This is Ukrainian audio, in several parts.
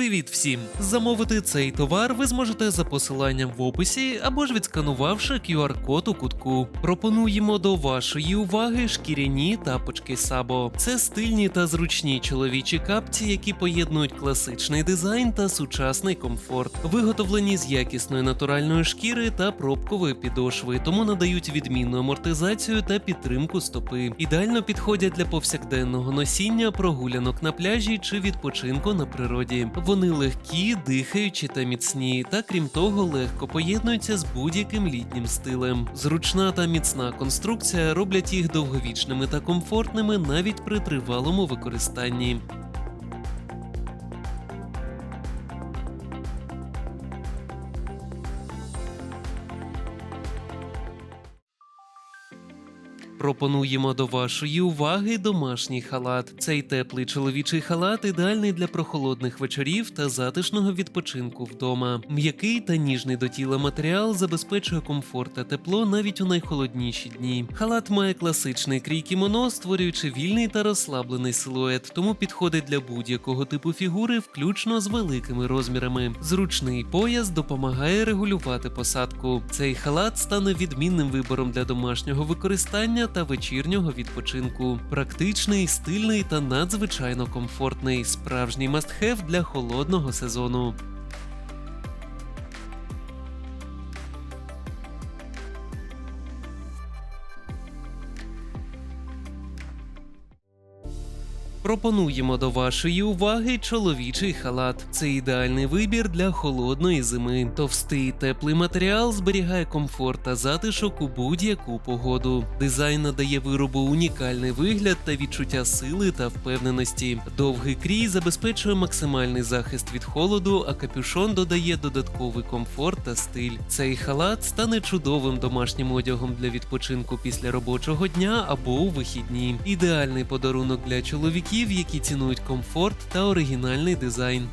Привіт всім! Замовити цей товар ви зможете за посиланням в описі або ж відсканувавши QR-код у кутку. Пропонуємо до вашої уваги шкіряні тапочки Сабо. Це стильні та зручні чоловічі капці, які поєднують класичний дизайн та сучасний комфорт. Виготовлені з якісної натуральної шкіри та пробкової підошви, тому надають відмінну амортизацію та підтримку стопи. Ідеально підходять для повсякденного носіння, прогулянок на пляжі чи відпочинку на природі. Вони легкі, дихаючі та міцні, та крім того, легко поєднуються з будь-яким літнім стилем. Зручна та міцна конструкція роблять їх довговічними та комфортними навіть при тривалому використанні. Пропонуємо до вашої уваги домашній халат. Цей теплий чоловічий халат ідеальний для прохолодних вечорів та затишного відпочинку вдома. М'який та ніжний до тіла матеріал забезпечує комфорт та тепло навіть у найхолодніші дні. Халат має класичний крій кімоно, створюючи вільний та розслаблений силует, тому підходить для будь-якого типу фігури, включно з великими розмірами. Зручний пояс допомагає регулювати посадку. Цей халат стане відмінним вибором для домашнього використання та вечірнього відпочинку. Практичний, стильний та надзвичайно комфортний. Справжній мастхев для холодного сезону. Пропонуємо до вашої уваги чоловічий халат. Це ідеальний вибір для холодної зими. Товстий теплий матеріал зберігає комфорт та затишок у будь-яку погоду. Дизайн надає виробу унікальний вигляд та відчуття сили та впевненості. Довгий крій забезпечує максимальний захист від холоду, а капюшон додає додатковий комфорт та стиль. Цей халат стане чудовим домашнім одягом для відпочинку після робочого дня або у вихідні. Ідеальний подарунок для чоловіків, які цінують комфорт та оригінальний дизайн.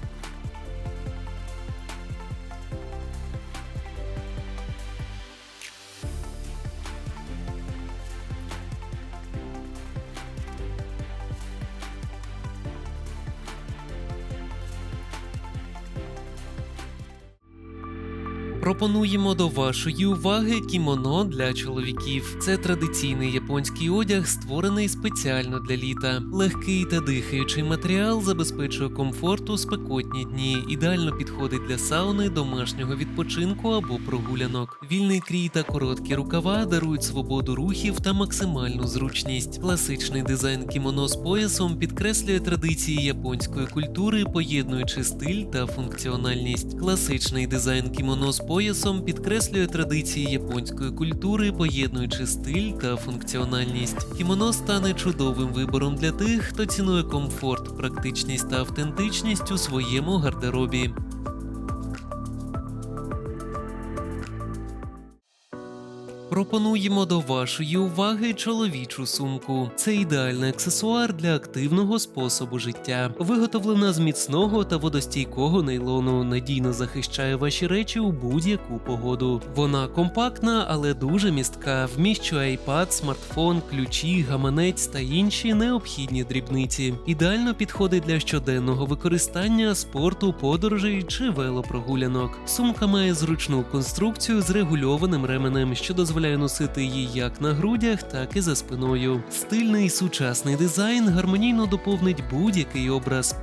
Пропонуємо до вашої уваги кімоно для чоловіків. Це традиційний японський одяг, створений спеціально для літа. Легкий та дихаючий матеріал забезпечує комфорт у спекотні дні, ідеально підходить для сауни, домашнього відпочинку або прогулянок. Вільний крій та короткі рукава дарують свободу рухів та максимальну зручність. Класичний дизайн кімоно з поясом підкреслює традиції японської культури, поєднуючи стиль та функціональність. Класичний дизайн кімоно з поясом підкреслює традиції японської культури, поєднуючи стиль та функціональність. Кімоно стане чудовим вибором для тих, хто цінує комфорт, практичність та автентичність у своєму гардеробі. Пропонуємо до вашої уваги чоловічу сумку. Це ідеальний аксесуар для активного способу життя. Виготовлена з міцного та водостійкого нейлону, надійно захищає ваші речі у будь-яку погоду. Вона компактна, але дуже містка. Вміщує iPad, смартфон, ключі, гаманець та інші необхідні дрібниці. Ідеально підходить для щоденного використання, спорту, подорожей чи велопрогулянок. Сумка має зручну конструкцію з регульованим ременем, що дозволяє носити її як на грудях, так і за спиною. Стильний сучасний дизайн гармонійно доповнить будь-який образ.